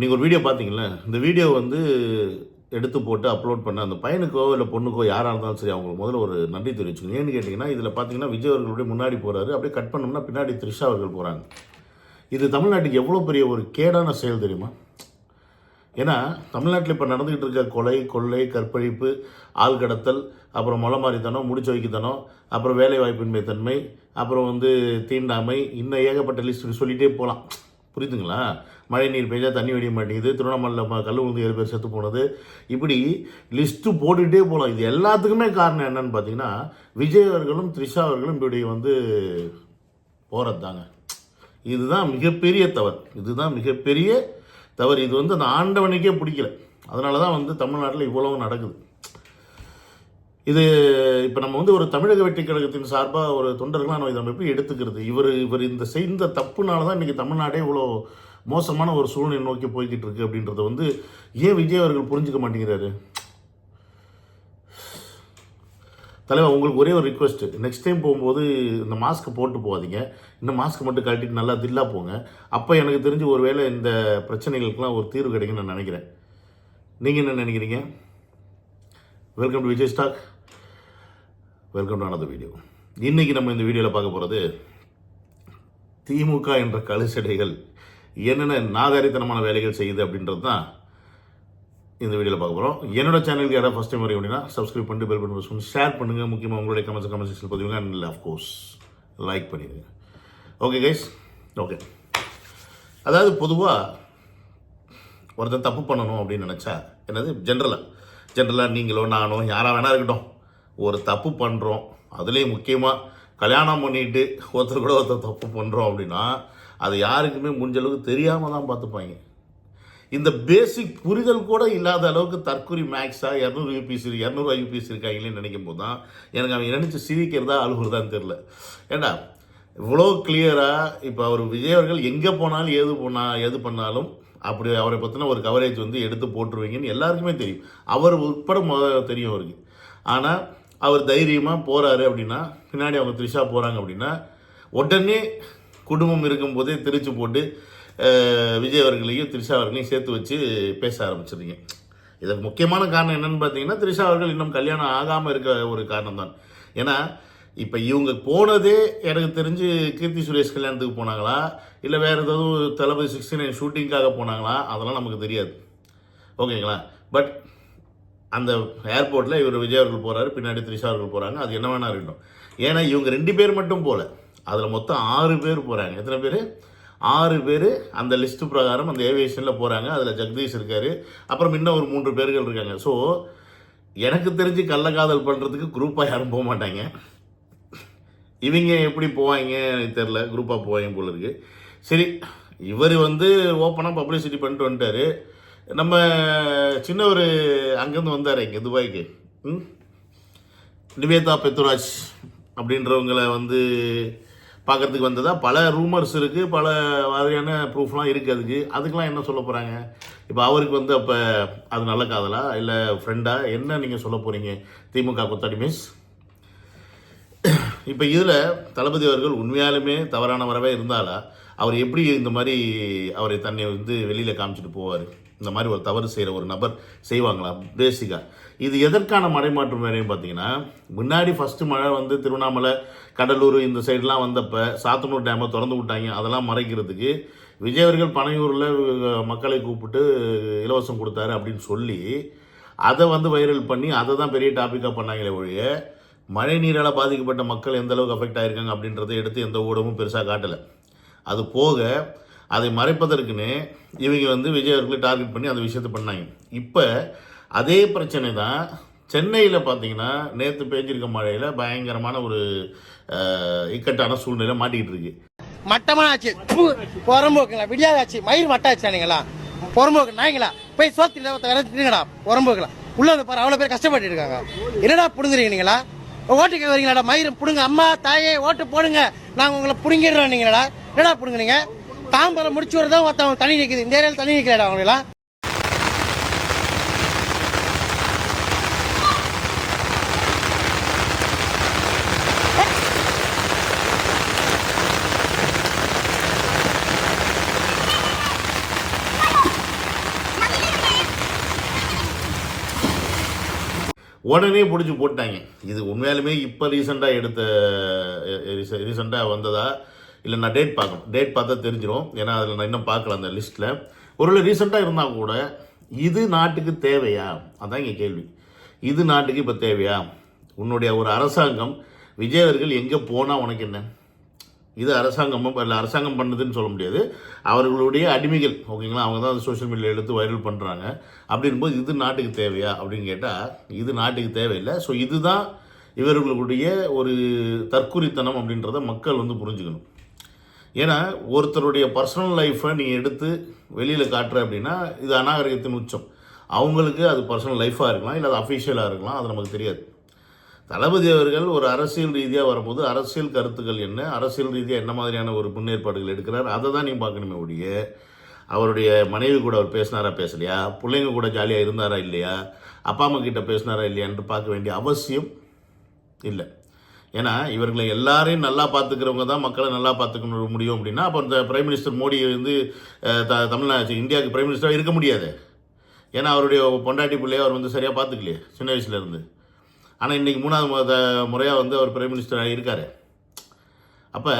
நீங்கள் ஒரு வீடியோ பார்த்தீங்களே இந்த வீடியோ வந்து எடுத்து போட்டு அப்லோட் பண்ண அந்த பையனுக்கோ இல்லை பொண்ணுக்கோ யாராக இருந்தாலும் சரி அவங்களுக்கு முதல்ல ஒரு நன்றி தெரிவிச்சுக்கணும். ஏன்னு கேட்டிங்கன்னா இதில் பார்த்தீங்கன்னா விஜய் அவர்களுடைய முன்னாடி போகிறாரு அப்படியே கட் பண்ணோம்னா பின்னாடி த்ரிஷா அவர்கள் போகிறாங்க இது தமிழ்நாட்டுக்கு எவ்வளோ பெரிய ஒரு கேடான செயல் தெரியுமா? ஏன்னா தமிழ்நாட்டில் இப்போ நடந்துக்கிட்டு இருக்க கொலை கொள்ளை கற்பழிப்பு ஆள் கடத்தல் அப்புறம் மொளமாரித்தனம் முடிச்சு வைக்கத்தனம் அப்புறம் வேலை வாய்ப்பின்மை தன்மை அப்புறம் வந்து தீண்டாமை இன்னும் ஏகப்பட்ட லிஸ்ட் சொல்லிகிட்டே போகலாம் புரியுதுங்களா? மழை நீர் பெய்ஞ்சா தண்ணி வெடிய மாட்டேங்குது திருவண்ணாமலையில் கல் விழுந்து ஏழு பேர் செத்து போனது. இப்படி லிஸ்ட்டு போட்டுகிட்டே போகலாம் இது எல்லாத்துக்குமே காரணம் என்னன்னு பார்த்தீங்கன்னா விஜய் அவர்களும் த்ரிஷா அவர்களும் இப்படி வந்து போகிறது தாங்க இதுதான் மிகப்பெரிய தவறு. இதுதான் மிகப்பெரிய தவறு. இது வந்து அந்த ஆண்டவனுக்கே பிடிக்கல. அதனால தான் வந்து தமிழ்நாட்டில் இவ்வளவு நடக்குது. இது இப்போ நம்ம வந்து ஒரு தமிழக வெற்றி கழகத்தின் சார்பாக ஒரு தொண்டர்களாக நம்ம இதை நம்ம எப்படி எடுத்துக்கிறது? இவர் இவர் இந்த செய்த தப்புனால தான் இன்றைக்கி தமிழ்நாடே இவ்வளோ மோசமான ஒரு சூழ்நிலை நோக்கி போய்கிட்டு இருக்கு அப்படின்றத வந்து ஏன் விஜய் அவர்கள் புரிஞ்சுக்க மாட்டேங்கிறாரு? தலைவர் உங்களுக்கு ஒரே ஒரு ரிக்வெஸ்ட் நெக்ஸ்ட் டைம் போகும்போது இந்த மாஸ்க்கு போட்டு போகாதீங்க. இந்த மாஸ்க் மட்டும் கழட்டிட்டு நல்லா தில்லா போங்க. அப்போ எனக்கு தெரிஞ்சு ஒருவேளை இந்த பிரச்சனைகளுக்கெல்லாம் ஒரு தீர்வு கிடைக்கும்னு நான் நினைக்கிறேன். நீங்கள் என்ன நினைக்கிறீங்க? Welcome to Vijay stock welcome to another video இன்றைக்கி நம்ம இந்த வீடியோவில் பார்க்க போகிறது திமுக என்ற கழுசடைகள் என்னென்ன நாகரிகத்தனமான வேலைகள் செய்யுது அப்படின்றது தான் இந்த வீடியோவில் பார்க்க போகிறோம் என்னோட சேனலுக்கு யாராவது ஃபஸ்ட் டைம் வரீங்க அப்படின்னா சப்ஸ்கிரைப் பண்ணிட்டு பெல் பட்டன் பண்ணி ஷேர் பண்ணுங்கள் முக்கியமாக உங்களுடைய கமெண்ட்ஸ் கமெண்ட் செக்ஷன் பதிவுங்க அண்ட் அஃப்கோர்ஸ் லைக் பண்ணிடுங்க. ஓகே கைஸ் ஓகே அதாவது பொதுவாக ஒருத்தன் தப்பு பண்ணணும் அப்படின்னு நினச்சா என்னது? ஜென்ரலாக ஜென்ரலாக நீங்களோ நானோ யாராக வேணா இருக்கட்டும். ஒரு தப்பு பண்ணுறோம் அதுலேயும் முக்கியமாக கல்யாணம் பண்ணிட்டு ஒருத்தர் கூட ஒருத்தர் தப்பு பண்ணுறோம் அப்படின்னா அது யாருக்குமே முடிஞ்ச அளவுக்கு தெரியாமல் தான் பார்த்துப்பாங்க. இந்த பேசிக் புரிதல் கூட இல்லாத அளவுக்கு தற்கொலை மேக்ஸாக இரநூறு யூபிஎஸ் இரநூறு யூபிஎஸ் இருக்காங்களேன்னு நினைக்கும் போது தான் எனக்கு அவங்க நினச்சி சிரிக்கிறதா அழுகுறதான்னு தெரில ஏண்டா இவ்வளோ கிளியராக இப்போ அவர் விஜய் அவர்கள் எங்கே போனாலும் ஏது போனால் எது பண்ணாலும் அப்படி அவரை பற்றின ஒரு கவரேஜ் வந்து எடுத்து போட்டுருவீங்கன்னு எல்லாருக்குமே தெரியும். அவர் உட்பட முதல்ல தெரியும் அவருக்கு. ஆனால் அவர் தைரியமாக போகிறாரு அப்படின்னா பின்னாடி அவங்க த்ரிஷா போகிறாங்க அப்படின்னா உடனே குடும்பம் இருக்கும்போதே திரிச்சு போட்டு விஜய் அவர்களையும் த்ரிஷா அவர்களையும் சேர்த்து வச்சு பேச ஆரம்பிச்சிருங்க இதற்கு முக்கியமான காரணம் என்னென்னு பார்த்தீங்கன்னா த்ரிஷா அவர்கள் இன்னும் கல்யாணம் ஆகாமல் இருக்க ஒரு காரணம் தான் ஏன்னா இப்போ இவங்க போனதே எனக்கு தெரிஞ்சு கீர்த்தி சுரேஷ் கல்யாணத்துக்கு போனாங்களா? இல்லை வேறு ஏதாவது தளபதி சிக்ஸ்டி நைன் ஷூட்டிங்காக போனாங்களா? அதெல்லாம் நமக்கு தெரியாது. ஓகேங்களா? பட் அந்த ஏர்போர்ட்டில் இவர் விஜய் அவர்கள் போகிறாரு பின்னாடி த்ரிஷா அவர்கள் போகிறாங்க அது என்ன வேணா இருக்கட்டும். ஏன்னா இவங்க ரெண்டு பேர் மட்டும் போகல அதில் மொத்தம் ஆறு பேர் போகிறாங்க எத்தனை பேர்? ஆறு பேர் அந்த லிஸ்ட் பிரகாரம் அந்த ஏவியேஷனில் போகிறாங்க அதில் ஜெகதீஷ் இருக்கார். அப்புறம் இன்னும் ஒரு மூன்று பேர்கள் இருக்காங்க. ஸோ எனக்கு தெரிஞ்சு கள்ளக்காதல் பண்ணுறதுக்கு குரூப்பாக யாரும் போக மாட்டாங்க. இவங்க எப்படி போவாங்க எனக்கு தெரில குரூப்பாக போவாங்க போல இருக்குது சரி இவர் வந்து ஓப்பனாக பப்ளிசிட்டி பண்ணிட்டு வந்துட்டாரு. நம்ம சின்னவர் அங்கேருந்து வந்தார் இங்கே துபாய்க்கு. ம்? நிவேதா பெத்துராஜ் அப்படின்றவங்கள வந்து பார்க்கறதுக்கு வந்ததா? பல ரூமர்ஸ் இருக்குது பல மாதிரியான ப்ரூஃப்லாம் இருக்குது அதுக்கு. அதுக்கெலாம் என்ன சொல்ல போகிறாங்க இப்போ அவருக்கு வந்து அப்போ அது நல்ல காதலா? இல்லை ஃப்ரெண்டா என்ன நீங்கள் சொல்ல போகிறீங்க திமுக கொத்தாடி மிஸ் இப்போ இதில் தளபதி அவர்கள் உண்மையாலுமே தவறானவராகவே இருந்தாலா? அவர் எப்படி இந்த மாதிரி அவரை தன்னை வந்து வெளியில் காமிச்சிட்டு போவார்? இந்த மாதிரி ஒரு தவறு செய்கிற ஒரு நபர் செய்வாங்களா? பேசிக்காக இது எதற்கான மடைமாற்றம் வேலைன்னு பார்த்தீங்கன்னா முன்னாடி ஃபஸ்ட்டு மழை வந்து திருவண்ணாமலை கடலூர் இந்த சைடெலாம் வந்தப்போ சாத்தனூர் டேமை திறந்து விட்டாங்க. அதெல்லாம் மறைக்கிறதுக்கு விஜய் அவர்கள் பனையூரில் மக்களை கூப்பிட்டு இலவசம் கொடுத்தாரு அப்படின்னு சொல்லி அதை வந்து வைரல் பண்ணி அதை தான் பெரிய டாப்பிக்காக பண்ணாங்களே ஒழிய மழை நீரால் பாதிக்கப்பட்ட மக்கள் எந்த அளவுக்கு அஃபெக்ட் ஆகிருக்காங்க அப்படின்றத எடுத்து எந்த ஊடகமும் பெருசாக காட்டலை. அது போக அதை மறைப்பதற்குன்னு இவங்க வந்து விஜய் அவர்களை டார்கெட் பண்ணி அந்த விஷயத்தை பண்ணாங்க. இப்போ அதே பிரச்சனை தான் சென்னையில் பார்த்தீங்கன்னா நேற்று பேஞ்சிருக்க மழையில் பயங்கரமான ஒரு இக்கட்டான சூழ்நிலை மாட்டிக்கிட்டு இருக்கு. மட்டமான ஆச்சு புறம்போக்குங்களா? விடியாத ஆச்சு மட்டாச்சானுங்களா புறம்போக்கு நாய்ங்களா? போய் சோத்து தின்னுங்கடா புறம்போக்குல. உள்ள வந்து பாரு அவ்வளோ பேர் கஷ்டப்பட்டு இருக்காங்க. என்னடா புடுங்குறீங்க நீங்களா? ஓட்டு கேட்க வரீங்களாடா மயிரும் பிடுங்க. அம்மா தாயே ஓட்டு போடுங்க. நாங்கள் உங்களை பிடுங்கிடுறோம் நீங்களா? என்னடா புடுங்குறீங்க? தாம்பரம் முடிச்சு வரதான் ஒருத்தவங்க தண்ணி நிற்குது இந்த ஏரியாவில் தண்ணி நிக்கலடா அவங்களா உடனே பிடிச்சி போட்டாங்க. இது உண்மையாலுமே இப்போ ரீசெண்டாக எடுத்த ரீசெண்டாக வந்ததா? இல்லை நான் டேட் பார்க்கணும். டேட் பார்த்தா தெரிஞ்சிடும் ஏன்னா அதில் நான் இன்னும் பார்க்கல அந்த லிஸ்ட்டில் ஒருவேளை ரீசெண்டாக இருந்தால் கூட இது நாட்டுக்கு தேவையா? அதான் இங்கே கேள்வி. இது நாட்டுக்கு இப்போ தேவையா? உன்னுடைய ஒரு அரசாங்கம் விஜய் அவர்கள் எங்கே போனால் உனக்கு என்ன? இது அரசாங்கமும் இல்லை அரசாங்கம் பண்ணுதுன்னு சொல்ல முடியாது. அவர்களுடைய அடிமைகள் ஓகேங்களா? அவங்க தான் சோஷியல் மீடியா எடுத்து வைரல் பண்ணுறாங்க அப்படின்போது இது நாட்டுக்கு தேவையா? அப்படின்னு கேட்டால் இது நாட்டுக்கு தேவையில்லை. ஸோ இதுதான் இவர்களுடைய ஒரு தற்குறித்தனம் அப்படின்றத மக்கள் வந்து புரிஞ்சுக்கணும். ஏன்னா ஒருத்தருடைய பர்சனல் லைஃப்பை நீ எடுத்து வெளியில் காட்டுற அப்படின்னா இது அநாகரிகத்தின் உச்சம். அவங்களுக்கு அது பர்சனல் லைஃபாக இருக்கலாம் இல்லை அது அஃபிஷியலாக இருக்கலாம் அது நமக்கு தெரியாது. தளபதி அவர்கள் ஒரு அரசியல் ரீதியாக வரும்போது அரசியல் கருத்துக்கள் என்ன அரசியல் ரீதியாக என்ன மாதிரியான ஒரு முன்னேற்பாடுகள் எடுக்கிறார் அதை தான் நீங்கள் பார்க்கணுமே ஒழிய அவருடைய மனைவி கூட அவர் பேசினாரா பேசலையா? பிள்ளைங்க கூட ஜாலியாக இருந்தாரா இல்லையா? அப்பா அம்மா கிட்ட பேசினாரா இல்லையா பார்க்க வேண்டிய அவசியம் இல்லை. ஏன்னா இவர்களை எல்லாரையும் நல்லா பார்த்துக்கிறவங்க தான் மக்களை நல்லா பார்த்துக்க முடியும் அப்படின்னா அப்போ இந்த பிரைம் மினிஸ்டர் மோடி வந்து த தமிழ்நாடு இந்தியாவுக்கு பிரைம் மினிஸ்டராக இருக்க முடியாது. ஏன்னா அவருடைய பொண்டாட்டி பிள்ளையை அவர் வந்து சரியாக பார்த்துக்கலையே சின்ன வயசுலேருந்து ஆனால் இன்றைக்கி மூணாவது மத முறையாக வந்து அவர் பிரைம் மினிஸ்டராக இருக்கார். அப்போ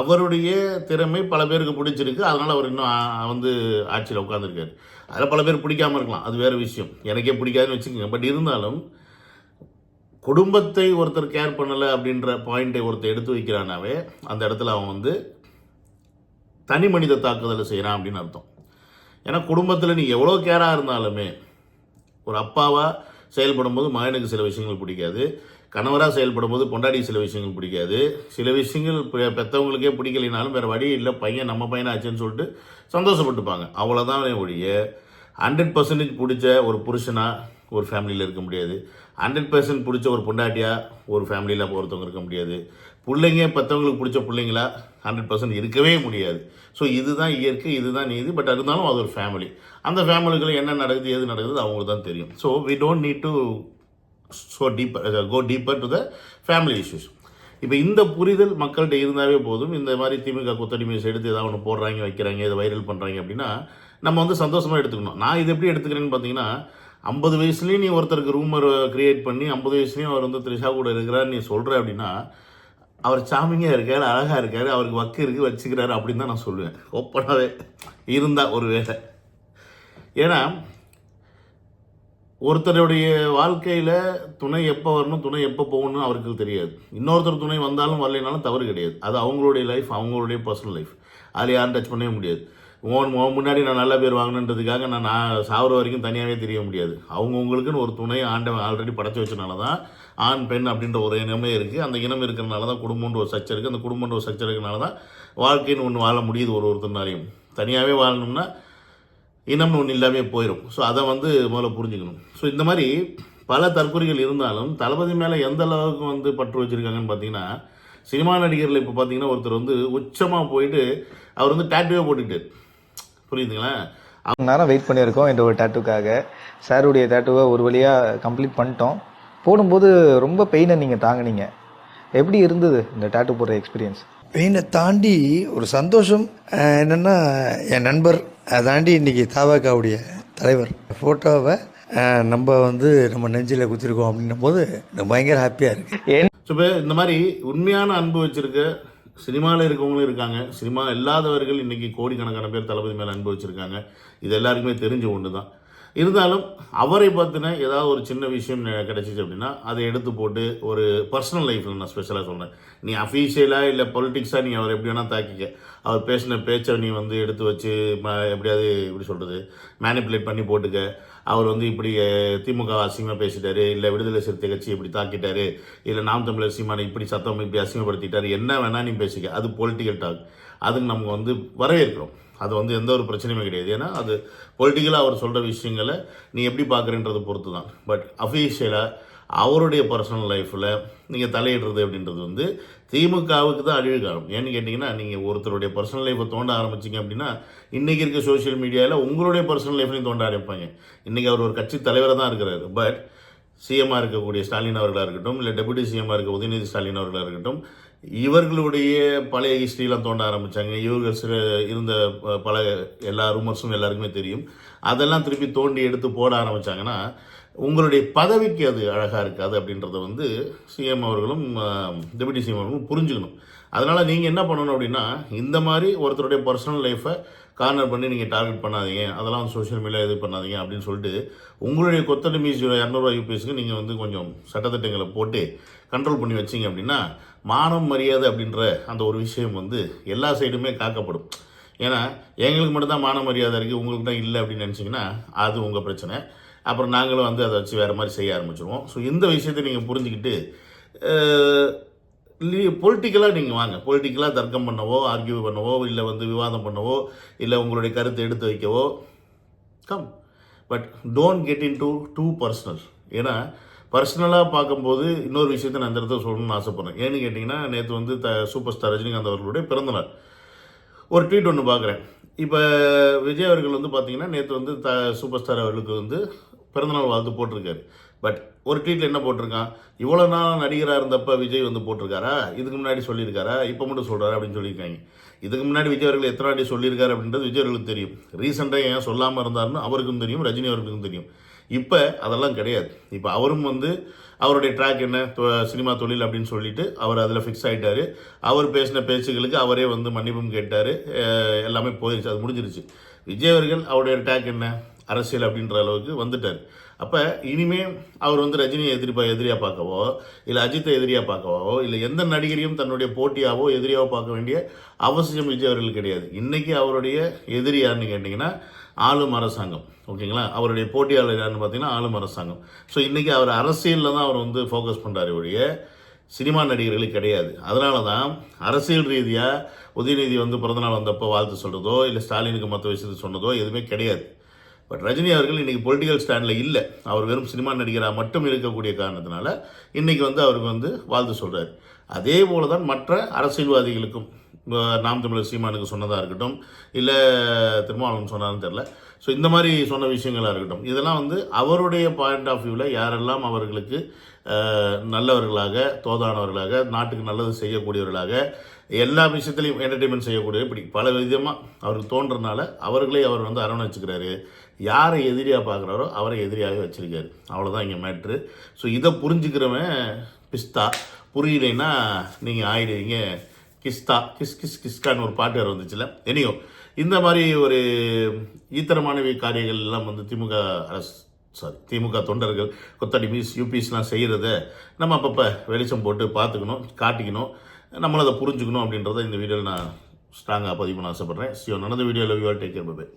அவருடைய திறமை பல பேருக்கு பிடிச்சிருக்கு. அதனால் அவர் இன்னும் வந்து ஆட்சியில் உட்காந்துருக்காரு அதில் பல பேர் பிடிக்காம இருக்கலாம். அது வேறு விஷயம். எனக்கே பிடிக்காதுன்னு வச்சுக்கோங்க. பட் இருந்தாலும் குடும்பத்தை ஒருத்தர் கேர் பண்ணலை அப்படின்ற பாயிண்ட்டை ஒருத்தர் எடுத்து வைக்கிறானாவே அந்த இடத்துல அவன் வந்து தனி மனித தாக்குதலை செய்கிறான் அப்படின்னு அர்த்தம். ஏன்னா குடும்பத்தில் நீ எவ்வளோ கேராக இருந்தாலுமே ஒரு அப்பாவாக செயல்படும் போது மகனுக்கு சில விஷயங்கள் பிடிக்காது கணவராக செயல்படும் போது பொண்டாடி சில விஷயங்கள் பிடிக்காது சில விஷயங்கள் பெ- பிடிக்கலைனாலும் வேறு வழி இல்லை பையன் நம்ம பையனாச்சுன்னு சொல்லிட்டு சந்தோஷப்பட்டுப்பாங்க. அவ்வளோதான் ஒழிய ஹண்ட்ரட் பர்சன்டேஜ் பிடிச்ச ஒரு புருஷனாக ஒரு ஃபேமிலியில் இருக்க முடியாது. ஹண்ட்ரட் பர்சன்ட் பிடிச்ச ஒரு பொண்டாட்டியாக ஒரு ஃபேமிலியில் ஒருத்தவங்க இருக்க முடியாது. பிள்ளைங்க பெற்றவங்களுக்கு பிடிச்ச பிள்ளைங்களா ஹண்ட்ரட் பர்சன்ட் இருக்கவே முடியாது. ஸோ இதுதான் இயற்கை இதுதான் நீதி. பட் இருந்தாலும் அது ஒரு ஃபேமிலி அந்த ஃபேமிலிக்குள்ள என்ன நடக்குது எது நடக்குது அவங்களுக்கு தான் தெரியும். So we don't need to so deeper go deeper to the family issues இப்போ இந்த புரிதல் மக்கள்கிட்ட இருந்தாவே போதும். இந்த மாதிரி திமுக கொத்தடி மீஸ் எடுத்து ஏதாவது ஒன்று போடுறாங்க வைக்கிறாங்க இதை வைரல் பண்ணுறாங்க அப்படின்னா நம்ம வந்து சந்தோஷமாக எடுத்துக்கணும். நான் இது எப்படி எடுத்துக்கிறேன்னு பார்த்தீங்கன்னா ஐம்பது வயசுலேயும் நீ ஒருத்தருக்கு ரூமர் கிரியேட் பண்ணி ஐம்பது வயசுலேயும் அவர் வந்து த்ரிஷா கூட இருக்கிறார் நீ சொல்கிற அப்படின்னா அவர் சாமிங்காக இருக்கார் அழகாக இருக்கார் அவருக்கு வக்கு இருக்குது வச்சுக்கிறாரு அப்படின்னு தான் நான் சொல்லுவேன். ஓப்பனாகவே இருந்தால் ஒரு வேலை. ஏன்னா ஒருத்தருடைய வாழ்க்கையில் துணை எப்போ வரணும் துணை எப்போ போகணும்னு அவருக்கு தெரியாது. இன்னொருத்தர் துணை வந்தாலும் வரலைனாலும் தவறு கிடையாது. அது அவங்களுடைய லைஃப் அவங்களுடைய பர்சனல் லைஃப் அதில் யாரும் டச் பண்ணவே முடியாது. உன் முன்னாடி நான் நல்ல பேர் வாங்கணுன்றதுக்காக நான் நான் சாவர வரைக்கும் தனியாகவே தெரிய முடியாது. அவங்கவுங்களுக்குன்னு ஒரு துணை ஆண்டவன் ஆல்ரெடி படைச்சு வச்சனால தான் ஆண் பெண் அப்படின்ற ஒரு இனமே இருக்குது அந்த இனம் இருக்கிறனால தான் குடும்பம்ன்ற ஒரு சச்சர் இருக்குது அந்த குடும்பன்ற ஒரு சச்சர் இருக்கிறனால தான் வாழ்க்கைன்னு ஒன்று வாழ முடியுது ஒரு ஒருத்தனாலையும் தனியாகவே வாழணும்னா இனம்னு ஒன்று இல்லாமே போயிடும் ஸோ அதை வந்து முதல்ல புரிஞ்சுக்கணும். ஸோ இந்த மாதிரி பல தற்கொலைகள் இருந்தாலும் தளபதி மேலே எந்த அளவுக்கு வந்து பற்று வச்சுருக்காங்கன்னு பார்த்தீங்கன்னா சினிமா நடிகரில் இப்போ பார்த்தீங்கன்னா ஒருத்தர் வந்து உச்சமாக போயிட்டு அவர் வந்து டேட்டுவே போட்டுக்கிட்டு புரியுதுங்களா? நேரம் வெயிட் பண்ணியிருக்கோம் இந்த ஒரு டேட்டுக்காக சாருடைய டேட்டுவை ஒரு வழியாக கம்ப்ளீட் பண்ணிட்டோம். போடும்போது ரொம்ப பெயினை நீங்கள் தாங்குனீங்க. எப்படி இருந்தது இந்த டேட்டு போடுற எக்ஸ்பீரியன்ஸ் பெயினை தாண்டி ஒரு சந்தோஷம். என்னென்னா என் நண்பர் அதை தாண்டி இன்றைக்கி தாவாக்காவுடைய தலைவர். ஃபோட்டோவை நம்ம வந்து நம்ம நெஞ்சில் குத்திருக்கோம் அப்படின்னும் போது எனக்கு பயங்கர ஹாப்பியாக இருக்குது ஸோ இப்போ இந்த மாதிரி உண்மையான அன்பு வச்சிருக்க சினிமாவில் இருக்கவங்களும் இருக்காங்க. சினிமா இல்லாதவர்கள் இன்றைக்கி கோடிக்கணக்கான பேர் தளபதி மேலே அனுபவிச்சிருக்காங்க இது எல்லாருக்குமே தெரிஞ்ச ஒன்று தான் இருந்தாலும் அவரை பற்றின ஏதாவது ஒரு சின்ன விஷயம் கிடச்சிச்சு கிடைச்சிச்சு அப்படின்னா அதை எடுத்து போட்டு ஒரு பர்சனல் லைஃப்பில் நான் ஸ்பெஷலாக சொல்கிறேன் நீ அஃபீஷியலாக இல்லை பொலிட்டிக்ஸாக நீ அவர் எப்படி வேணால் தாக்கிக்க. அவர் பேசின பேச்சை நீ வந்து எடுத்து வச்சு எப்படியாவது எப்படி சொல்கிறது மேனிப்புலேட் பண்ணி போட்டுக்க. அவர் வந்து இப்படி திமுக அசிங்கமாக பேசிட்டாரு இல்லை விடுதலை சிறுத்தை கட்சி இப்படி தாக்கிட்டாரு இல்லை நாம் தமிழர் சீமானை இப்படி சத்தம் இப்படி அசிங்கப்படுத்திட்டாரு என்ன வேணால் நீ பேசிக்க. அது பொலிட்டிக்கல் டாக் அதுக்கு நம்ம வந்து வரவேற்கிறோம். அது வந்து எந்த ஒரு பிரச்சனையுமே கிடையாது. ஏன்னா அது பொலிட்டிக்கலாக அவர் சொல்கிற விஷயங்களை நீ எப்படி பார்க்குறன்றதை பொறுத்து தான் பட் அஃபீஷியலாக அவருடைய பர்சனல் லைஃப்பில் நீங்கள் தலையிடுறது அப்படின்றது வந்து திமுகவுக்கு தான் அழிவு காலம் ஏன்னு கேட்டிங்கன்னா நீங்கள் ஒருத்தருடைய பர்சனல் லைஃப்பை தோண்ட ஆரம்பிச்சிங்க அப்படின்னா இன்றைக்கி இருக்க சோஷியல் மீடியாவில் உங்களுடைய பர்சனல் லைஃப்லையும் தோண்ட ஆரம்பிப்பாங்க. இன்றைக்கி அவர் ஒரு கட்சி தலைவராக தான் இருக்கிறாரு. பட் சிஎம்மாக இருக்கக்கூடிய ஸ்டாலின் அவர்களாக இருக்கட்டும் இல்லை டெபுட்டி சிஎம்மாக இருக்க உதயநிதி ஸ்டாலின் அவர்களாக இருக்கட்டும் இவர்களுடைய பழைய ஹிஸ்ட்ரியெலாம் தோண்ட ஆரம்பித்தாங்க இவர்கள் சில இருந்த ப- பல எல்லா ரூமர்ஸும் எல்லாருக்குமே தெரியும். அதெல்லாம் திருப்பி தோண்டி எடுத்து போட ஆரம்பித்தாங்கன்னா உங்களுடைய பதவிக்கு அது அழகாக இருக்காது அப்படின்றத வந்து சிஎம் அவர்களும் டெபுட்டி சிஎம் அவர்களும் புரிஞ்சுக்கணும். அதனால் நீங்கள் என்ன பண்ணணும் அப்படின்னா இந்த மாதிரி ஒருத்தருடைய பர்சனல் லைஃப்பை கார்னர் பண்ணி நீங்கள் டார்கெட் பண்ணாதீங்க. அதெல்லாம் வந்து சோஷியல் மீடியா இது பண்ணாதீங்க அப்படின்னு சொல்லிட்டு உங்களுடைய கொத்தடி மீஸ் இரநூறுவா யூபிஎஸ்க்கு நீங்கள் வந்து கொஞ்சம் சட்டத்திட்டங்களை போட்டு கண்ட்ரோல் பண்ணி வச்சீங்க அப்படின்னா மானம் மரியாதை அப்படின்ற அந்த ஒரு விஷயம் வந்து எல்லா சைடுமே காக்கப்படும். ஏன்னா எங்களுக்கு மட்டும்தான் மான மரியாதை இருக்குது உங்களுக்கு தான் இல்லை அப்படின்னு நினச்சிங்கன்னா அது உங்கள் பிரச்சனை. அப்புறம் நாங்களும் வந்து அதை வச்சு வேறு மாதிரி செய்ய ஆரம்பிச்சிருவோம். ஸோ இந்த விஷயத்தை நீங்கள் புரிஞ்சுக்கிட்டு பொலிட்டிக்கலாக நீங்கள் வாங்க. பொலிட்டிக்கலாக தர்க்கம் பண்ணவோ ஆர்கியூ பண்ணவோ இல்லை வந்து விவாதம் பண்ணவோ இல்லை உங்களுடைய கருத்தை எடுத்து வைக்கவோ come but don't get in too too personal ஏன்னா பர்சனலாக பார்க்கும்போது இன்னொரு விஷயத்தை நான் இந்த இடத்துல சொல்லணும்னு ஆசைப்பட்றேன். ஏன்னு கேட்டிங்கன்னா நேற்று வந்து த சூப்பர் ஸ்டார் ரஜினிகாந்த் அவர்களுடைய பிறந்தநாள். ஒரு ட்வீட் ஒன்று பார்க்குறேன். இப்போ விஜய் அவர்கள் வந்து பார்த்தீங்கன்னா நேற்று வந்து த சூப்பர் ஸ்டார் அவர்களுக்கு வந்து பிறந்தநாள் வாழ்த்து போட்டிருக்காரு. பட் ஒரு ட்வீட்டில் என்ன போட்டிருக்கான்? இவ்வளோ நாள் நடிகராக இருந்தப்ப விஜய் வந்து போட்டிருக்காரா? இதுக்கு முன்னாடி சொல்லியிருக்காரா? இப்போ மட்டும் சொல்கிறாரு அப்படின்னு சொல்லியிருக்காங்க. இதுக்கு முன்னாடி விஜய் அவர்கள் எத்தனை வாட்டி சொல்லியிருக்காரு அப்படின்றது விஜய் அவர்களுக்கு தெரியும். ரீசெண்டாக ஏன் சொல்லாமல் இருந்தாருன்னு அவருக்கும் தெரியும் ரஜினி அவர்களுக்கும் தெரியும். இப்போ அதெல்லாம் கிடையாது. இப்போ அவரும் வந்து அவருடைய ட்ராக் என்ன தொ- சினிமா தொழில் அப்படின்னு சொல்லிட்டு அவர் அதில் ஃபிக்ஸ் ஆகிட்டாரு அவர் பேசின பேச்சுகளுக்கு அவரே வந்து மன்னிப்பும் கேட்டார். எல்லாமே போயிடுச்சு அது முடிஞ்சிருச்சு. விஜய் அவர்கள் அவருடைய ட்ராக் என்ன அரசியல் அப்படின்ற அளவுக்கு வந்துட்டார். அப்போ இனிமே அவர் வந்து ரஜினியை எதிரிப்பா எதிரியாக பார்க்கவோ இல்லை அஜித்தை எதிரியாக பார்க்கவோ இல்லை எந்த நடிகரையும் தன்னுடைய போட்டியாவோ எதிரியாவோ பார்க்க வேண்டிய அவசியம் விஜய் அவர்கள் கிடையாது. இன்றைக்கி அவருடைய எதிரி யாருன்னு கேட்டிங்கன்னா ஆளும் அரசாங்கம். ஓகேங்களா? அவருடைய போட்டியாளர் யாருன்னு பார்த்தீங்கன்னா ஆளும் அரசாங்கம். ஸோ இன்றைக்கி அவர் அரசியலில் தான் அவர் வந்து ஃபோக்கஸ் பண்ணுறாரு ஒழிய சினிமா நடிகர்களுக்கு கிடையாது. அதனால தான் அரசியல் ரீதியாக உதயநிதி வந்து பிறந்தநாள் வந்தப்போ வாழ்த்து சொல்கிறதோ இல்லை ஸ்டாலினுக்கு மற்ற விஷயத்தை சொன்னதோ எதுவுமே கிடையாது. பட் ரஜினி அவர்கள் இன்றைக்கி பொலிட்டிக்கல் ஸ்டாண்டில் இல்லை. அவர் வெறும் சினிமா நடிகராக மட்டும் இருக்கக்கூடிய காரணத்தினால இன்றைக்கி வந்து அவருக்கு வந்து வாழ்த்து சொல்கிறார் அதே போல தான் மற்ற அரசியல்வாதிகளுக்கும் நாம் தமிழர் சீமானுக்கு சொன்னதாக இருக்கட்டும் இல்லை திருமாவளவன் சொன்னார்னு தெரில ஸோ இந்த மாதிரி சொன்ன விஷயங்களாக இருக்கட்டும் இதெல்லாம் வந்து அவருடைய பாயிண்ட் ஆஃப் வியூவில் யாரெல்லாம் அவர்களுக்கு நல்லவர்களாக தோதானவர்களாக நாட்டுக்கு நல்லது செய்யக்கூடியவர்களாக எல்லா விஷயத்துலையும் என்டர்டெயின்மெண்ட் செய்யக்கூடிய இப்படி பல விதமாக அவருக்கு தோன்றனால அவர்களே அவர் வந்து அரவணைச்சுக்கிறாரு. யாரை எதிரியாக பார்க்குறாரோ அவரை எதிரியாகவே வச்சுருக்காரு. அவ்வளோதான் இங்கே மேட்ரு ஸோ இதை புரிஞ்சுக்கிறவன் பிஸ்தா. புரியலைன்னா நீங்கள் ஆயிடுவீங்க. கிஸ்தா. கிஸ் கிஸ் கிஸ்கான்னு ஒரு பாட்டு வேறு வந்துச்சுல. எனியோ இந்த மாதிரி ஒரு ஈத்தரமானவி காரியங்கள் எல்லாம் வந்து திமுக அரசு சாரி திமுக தொண்டர்கள் கொத்தடி மீஸ் யூபிஸ்லாம் செய்கிறத நம்ம அப்பப்போ வெளிச்சம் போட்டு பார்த்துக்கணும் காட்டிக்கணும். நம்மளும் அதை புரிஞ்சுக்கணும் அப்படின்றத இந்த வீடியோவில் நான் ஸ்ட்ராங்காக பதிவு பண்ண ஆசைப்பட்றேன். ஸோ நடந்த வீடியோவில் வியூஆர் டேக் கேர் பை